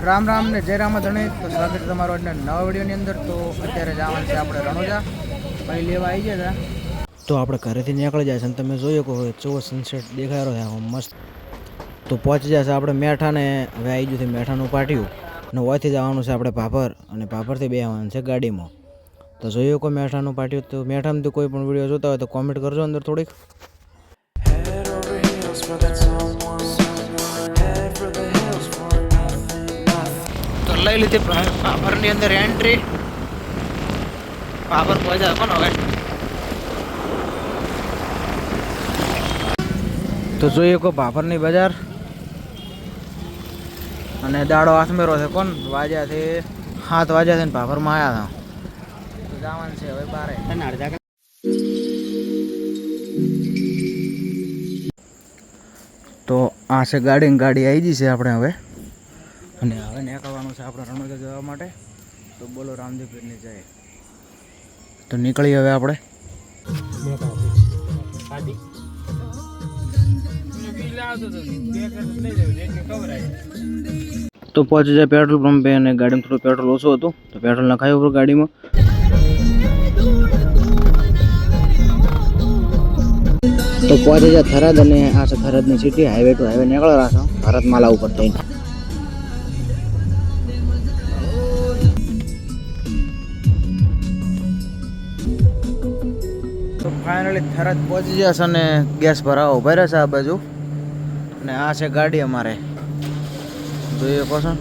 રામ રામ ને જય રામ ધણે તો સ્વાગત તમારું આજના નવા વિડીયોની અંદર. તો અત્યારે જવાનું છે આપણે રણોજા. ભાઈ લેવા આવી ગયા હતા તો આપણે ઘરેથી નીકળી જાય છે અને તમે જોયો કે હવે ચો સનસેટ દેખાય રહ્યો મસ્ત. તો પહોંચી જશે આપણે મેઠાને. હવે આવી ગયું છે મેઠાનું પાટિયું. અને ઓયથી જવાનું છે આપણે ભાભર. અને ભાભરથી બે આવવાનું છે ગાડીમાં. તો જોયું કોઈ મેઠાનું પાટિયું. તો મેઠામાંથી કોઈ પણ વીડિયો જોતા હોય તો કોમેન્ટ કરજો અંદર થોડીક. લઈ લીધી. પાપરની અંદર એન્ટ્રી પાપર પહોંચ્યા કોણ હવે. તો જોઈએ કો ભાભરની બજાર. અને દાડો હાથમેરો છે. કોણ? વાજ્યાથી છે વાજ્યાથી છે ને ભાભરમાં આવ્યા હતા. તો જવાનું છે હવે બારે. તો આ છે ગાડી ગાડી આવી ગઈ છે આપણે હવે. અને હવે નીકળવાનું છે આપણે રણોદર જવા માટે. તો બોલો રામદેવપીરની જાય. તો નીકળીએ હવે આપણે. તો પહોંચી જાય પેટ્રોલ પંપે અને ગાડીમાં થોડું પેટ્રોલ ઓછું હતું. તો પેટ્રોલ નખાયું ઉપર ગાડીમાં. તો પહોંચી જાય થરાદ અને આ છે થરાદની સિટી હાઈવે ટુ હાઈવે નીકળ્યા છો. ભારત માલા ઉપર થઈને. ફાઇનલી થરાદ પહોંચી જશે અને ગેસ ભરાવો. ભરે છે આ બાજુ. અને આ છે ગાડી અમારે. જોઈએ કહો છો?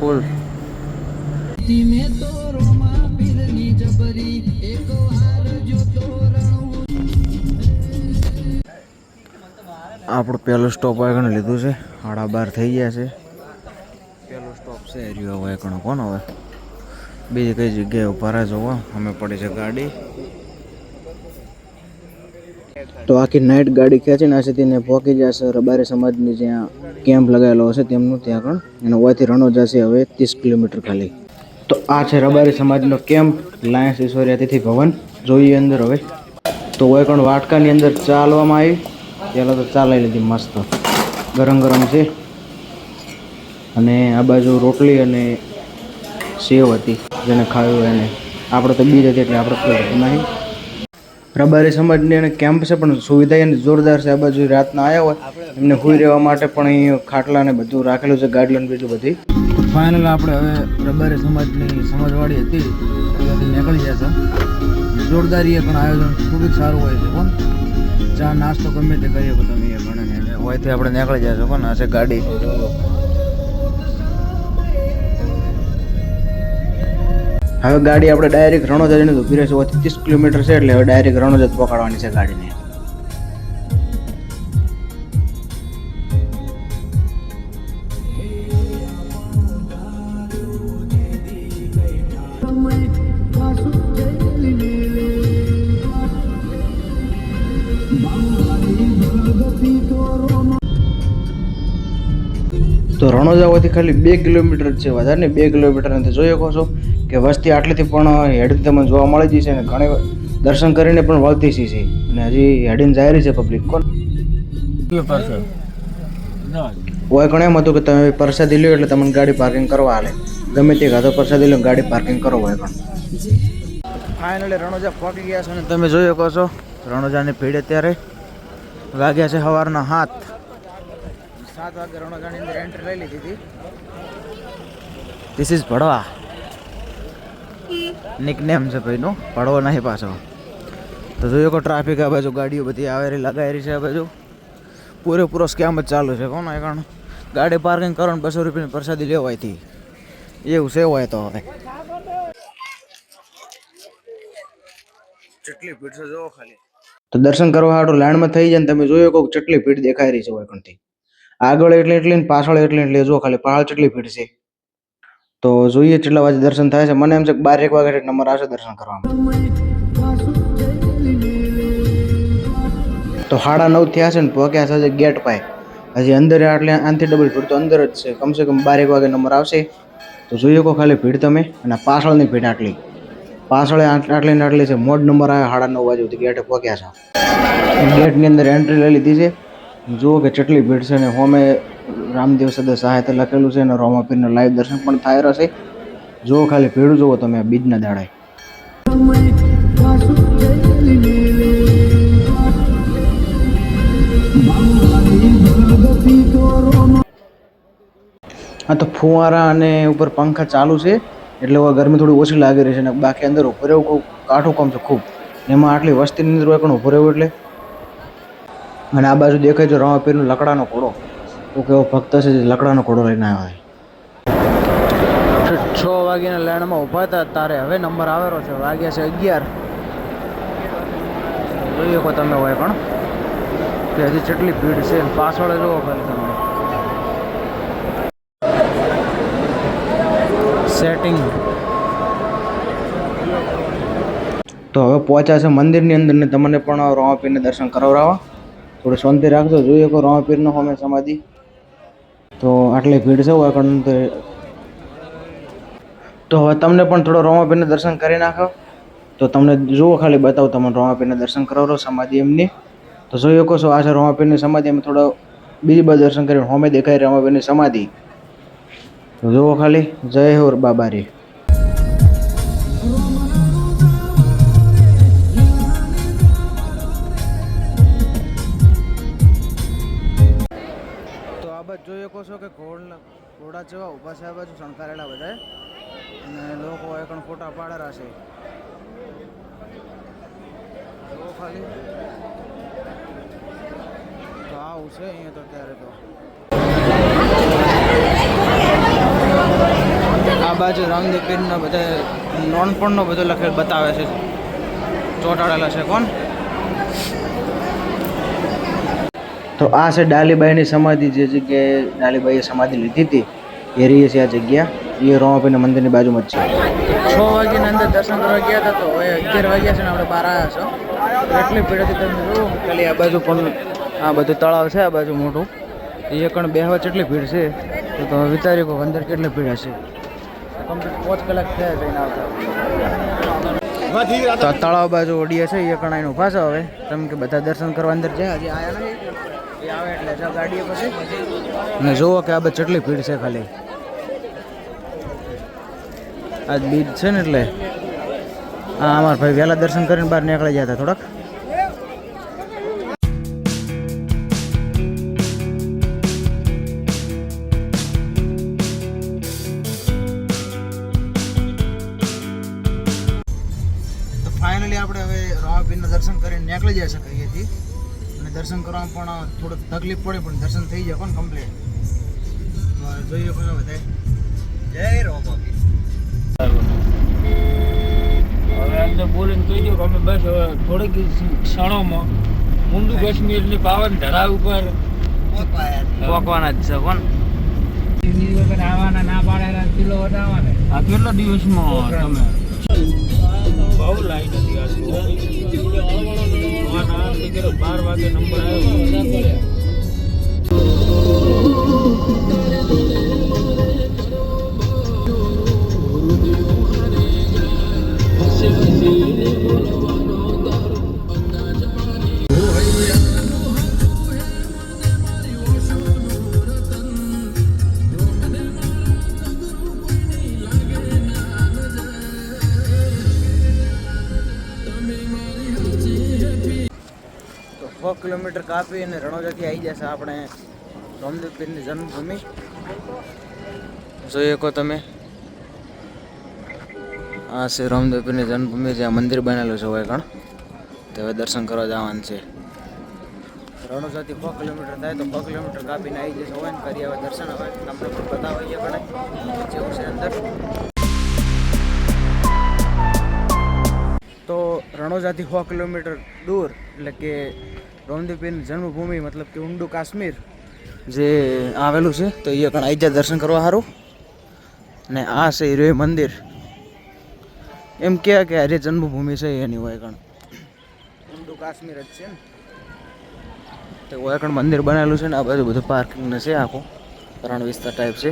ફૂલ આપણું પહેલું સ્ટોપ વાગણ લીધું છે. સાડા બાર થઈ ગયા છે. પહેલો સ્ટોપ છે. એરિયો વાગણ કોણ હવે? બીજી કઈ જગ્યાએ ઊભા રહે જોવા. અમે પડી છે ગાડી. તો આખી નાઇટ ગાડી ખેંચીને આ તેને પહોંચી જશે. રબારી સમાજની જ્યાં કેમ્પ લગાવેલો હશે તેમનું ત્યાં પણ અને ઓયથી રણો જશે હવે ત્રીસ કિલોમીટર ખાલી. તો આ છે રબારી સમાજનો કેમ્પ લાયન્સ ઈશ્વરી અતિથિ ભવન. જોઈએ અંદર હવે. તો હોય પણ વાટકાની અંદર ચાલવામાં આવી. પહેલાં તો ચાલાવી લીધી મસ્ત. ગરમ ગરમ છે. અને આ બાજુ રોટલી અને સેવ હતી, જેને ખાયું એને. આપણે તો બીજ હતી એટલે આપણે નહીં. રબારી સમાજની એને કેમ્પ છે, પણ સુવિધા એને જોરદાર છે. આ બાજુ રાતના આવ્યા હોય, એમને સુઈ રહેવા માટે પણ અહીં ખાટલા ને બધું રાખેલું છે ગાડી અને બીજું બધી ફાઇનલ આપણે હવે રબારી સમાજની સમાજવાળી હતી નીકળી જશે જોરદાર એ પણ આયોજન ખૂબ જ સારું હોય છે પણ ચા નાસ્તો ગમે તે કરીએ બધા હોય હોયથી આપણે નીકળી જશે કોણ? આ છે ગાડી. હવે ગાડી આપણે ડાયરેક્ટ રણોજા જઈને ઊભી રહેશે. ત્રીસ કિલોમીટર છે એટલે હવે ડાયરેક્ટ રણોજા પકડવાની છે ગાડીને. તો રણોજાવાથી ખાલી બે કિલોમીટર છે. વધારે ને બે કિલોમીટર નથી. જોઈ શકો છો. કે વસ્તી આટલેથી પણ હેડિન તમને જોવા મળે છે અને ઘણી દર્શન કરીને પણ વળતી છે અને હજી હેડીન જાય રહી છે પબ્લિક કોણ? કોઈ પણ એમ હતું કે તમે પ્રસાદી લ્યો એટલે તમને ગાડી પાર્કિંગ કરવા હાલે. ગમે તે ગાધો પ્રસાદી લો ગાડી પાર્કિંગ કરો હોય પણ. ફાઇનલી રણોજા પહોંચી ગયા છે અને તમે જોઈ શકો છો રણોજાની ભીડ અત્યારે વાગ્યા છે સવારના હાથ સાત વાગે રણોજાની અંદર એન્ટ્રી લઈ લીધી હતી. This is ભડવા. નિકનેમ છે ભાઈનો પડવો નહીં પાછો. તો જોયો કે ટ્રાફિક આ બાજુ ગાડીઓ બધી આવેલી લગાવેલી છે આ બાજુ. પૂરેપૂરો સ્કેમ જ ચાલુ છે કોણ કારણ ગાડી પાર્કિંગ કરો ને બસો રૂપિયાની પ્રસાદી લેવાય હતી એવું છે હોય તો હવે. ચટલી ભીડ છે જોવો ખાલી. તો દર્શન કરવા હાટું લાઈનમાં થઈ જાય ને તમે જોયો કહો ચટલી ભીડ દેખાઈ રહી છે હોય કણથી આગળ એટલે એટલી ને પાછળ એટલે એટલે જો ખાલી પહાડ ચટલી ભીડ છે. તો જોઈએ કેટલા વાગે દર્શન થાય છે. મને એમ છે બાર એક વાગે નંબર આવશે દર્શન કરવામાં તો સાડા નવ થયા છે ને પહોંચ્યા છે? ગેટ પાય. હજી અંદર આટલે આનથી ડબલ ભીડ તો અંદર જ છે. કમસે કમ બારેક વાગે નંબર આવશે. તો જોઈએ કો ખાલી ભીડ તમે. અને પાછળની ભીડ આટલી. પાછળ આટલી ને આટલી છે. મોડ નંબર આવે સાડા નવ વાગે સુધી ગેટે પહોંચ્યા છે. ગેટની અંદર એન્ટ્રી લઈ લીધી છે. જુઓ કે કેટલી ભીડ છે ને. હોમે રામદેવ સદા સહાયતા લખેલું છે અને રોમાપીરના લાઈવ દર્શન પણ થાય રહેશે જુઓ ખાલી ભેડું જુઓ તમે બીજના દાડે હા, તો ફુવારા અને ઉપર પંખા ચાલુ છે, એટલે હવે ગરમી થોડી ઓછી લાગી રહી છે અને બાકી અંદર ઊભો રહેવું ખૂબ, કાઠું કામ છે ખૂબ. એમાં આટલી વસ્તીની અંદર હોય પણ ઊભો રહેવું એટલે. અને આ બાજુ દેખાય છે રામાપીરનો લકડાનો ઘોડો. તો કેવો ભક્ત છે જે લકડાનો ઘોડો લઈને આવ્યો હોય છ વાગ્યાના લાઈનમાં ઊભા હતા તારે હવે નંબર આવેલો છે. વાગ્યા છે અગિયાર. જોઈએ શકો તમે હોય પણ. કે હજી કેટલી ભીડ છે. પાછળ જોવો ખાલી તમે. સેટિંગ તો હવે પહોંચ્યા છે મંદિરની અંદર ને તમને પણ રોમાપીરને દર્શન કરાવડાવવા. થોડી શાંતિ રાખજો. જોઈએ કોઈ રોમાપીરનો હોમે સમાધિ. તો આટલી ભીડ છે વાકણ તો હવે તમને પણ થોડો રોમાપીરને દર્શન કરી નાખો. તો તમને જુઓ ખાલી બતાવો તમને રોમાપીરને દર્શન કરાવો, સમાધિ એમની. તો જોઈ શકો છો, આ છે સમાધિ. અમે થોડો બીજી બાજુ દર્શન કરીને હોમે દેખાય રોમાપીરની સમાધિ. તો જુઓ ખાલી. જય હો બાબા રે તો આ બાજુ જોઈ શકો છો કે ઘોડ ઘોડા જેવા ઊભા છે આ બાજુ શણકારેલા બધા અને લોકો એ પણ ફોટા પાડેલા છે. જો ખાલી. તો આવું છે અહીંયા તો અત્યારે તો. આ બાજુ રામદેવ પીરનો બધા નોનપણનો બધો લખેલ બતાવે છે. ચોંટાડેલા છે કોણ? તો આ છે ડાલીબાઈની સમાધિ જે જગ્યાએ ડાલીબાઈએ સમાધિ લીધી હતી. એ રહી છે આ જગ્યા. એ રોમાપીના મંદિરની બાજુમાં જ છે. છ વાગ્યાની અંદર દર્શન કરવા ગયા હતા તો હવે અગિયાર વાગ્યા છે ને આપણે બહાર આવ્યા છો. એટલી ભીડ હતી તમે જુઓ ખાલી આ બાજુ પણ આ બધું તળાવ છે, આ બાજુ મોટું. એ પણ બેહવા કેટલી ભીડ છે, તો તમે વિચારી કહો અંદર કેટલી ભીડ હશે. કમ્પ્લીટ પાંચ કલાક થયા જઈને આવતા તળાવ બાજુ ઓડિયા છે એ કણ આઈને ઊભા છે હવે. તમે કે બધા દર્શન કરવા અંદર જાય હજી આયા નથી? આવે એટલે જો ગાડીએ પછી. અને જુઓ કે આ બધી કેટલી ભીડ છે ખાલી. આજ બીજ છે ને એટલે. હા અમારા ભાઈ વહેલા દર્શન કરીને બહાર નીકળી ગયા હતા થોડાક. કરવામાં પણ થોડુંક તકલીફ પડે પણ દર્શન થઈ જાય પણ કમ્પ્લીટ જોઈએ પણ બધા જય હવે અંદર બોલીને કહી દઉં કે અમે બસ થોડીક ક્ષણોમાં ઊંડું કાશ્મીરની પાવન ધરા ઉપર પોકવાના જ છે આવવાના ના પાડેલા કિલો વધારવાના આ કેટલા દિવસમાં તમે? બાર વાગે નંબર આવ્યો. કિલોમીટર કાપી અને રણોજાથી આવી જશે આપણે રામદેવ પીરની જન્મભૂમિ. જોઈ શકો તમે. આ છે રામદેવ પીરની જન્મભૂમિ જ્યાં મંદિર બનેલું છે હોય કણ તો હવે દર્શન કરવા જવાનું છે. રણોજાથી છ કિલોમીટર થાય તો છ કિલોમીટર કાપીને આવી જશે હોય ને કરી હવે દર્શન હવે તમને પણ બતાવીએ પણ જેવું છે અંદર. તો રણોજાથી સો કિલોમીટર દૂર, એટલે કે રોમદેવપીરની જન્મભૂમિ મતલબ કે ઊંડું કાશ્મીર જે આવેલું છે તો એ પણ આવી દર્શન કરવા સારું ને આ છે હિરોય મંદિર. એમ કે કે આજે જન્મભૂમિ છે એની હોય કણ ઊંડું કાશ્મીર જ છે ને તો ઓયકણ મંદિર બનેલું છે ને આ બાજુ બધું પાર્કિંગ ને છે આખું. રણ વિસ્તાર ટાઈપ છે.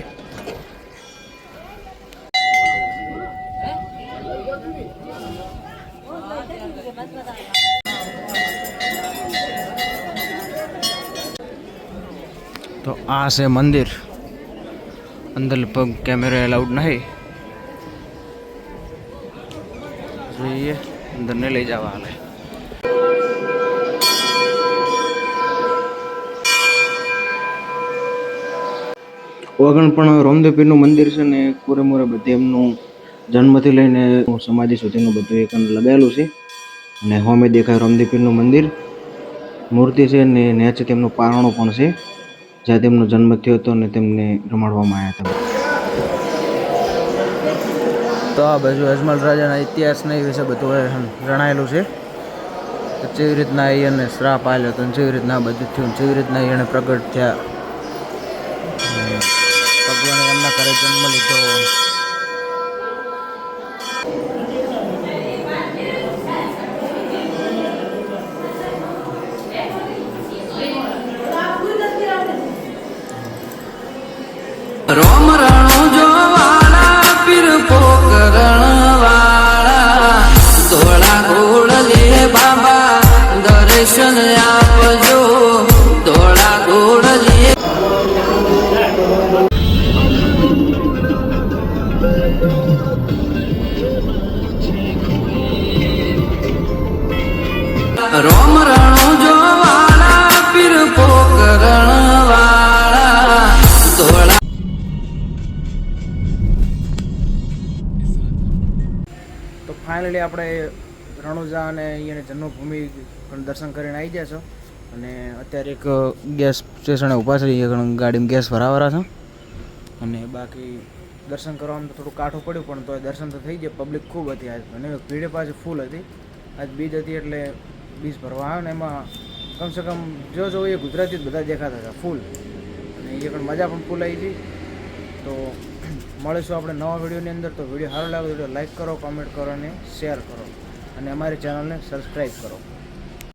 તો આ છે મંદિર. અંદર લગભગ કેમેરા એલાઉડ નહીં. જોઈએ, અંદરને લઈ જવા હાલે. ઓગણ પણ રોમદેવપીરનું મંદિર છે ને પૂરેપૂરે બધી એમનું જન્મથી લઈને સમાધિ સુધીનું બધું એક લગાવેલું છે. અને હોમે દેખાય રોમદેવપીરનું મંદિર. મૂર્તિ છે ને નેચે તેમનું પારણું પણ છે. જ્યાં તેમનો જન્મ થયો હતો અને તેમને રમાડવામાં આવ્યા હતા. તો આ બાજુ અજમલ રાજાના ઇતિહાસને એ વિશે બધું જણાયેલું છે. કે કેવી રીતના એને શ્રાપ આપ્યો હતો કેવી રીતના બધું થયું કેવી રીતના એને પ્રગટ થયા. ભગવાને એમના ઘરે જન્મ લીધો. ફાઇનલી આપણે રણુજા અને અહીંયાની જન્મભૂમિ પણ દર્શન કરીને આવી ગયા છો. અને અત્યારે એક ગેસ સ્ટેશને ઊભા છે, અહીંયા ગાડીમાં ગેસ ભરાવાળા છે. અને બાકી દર્શન કરવામાં તો થોડું કાઠું પડ્યું, પણ તો દર્શન તો થઈ ગયા. પબ્લિક ખૂબ હતી આજ. અને ભીડે પાછી ફૂલ હતી. આજ બીજ હતી એટલે બીજ ભરવા આવ્યો ને એમાં કમસે કમ જો જો એ ગુજરાતી જ બધા દેખાતા હતા ફૂલ અને એ પણ મજા પણ ફૂલ આવી હતી. તો મળીશું આપણે નવા વિડીયોની અંદર. તો વીડિયો સારો લાગે તો લાઈક કરો કોમેન્ટ કરો અને શેર કરો. અને અમારી ચેનલને સબસ્ક્રાઈબ કરો.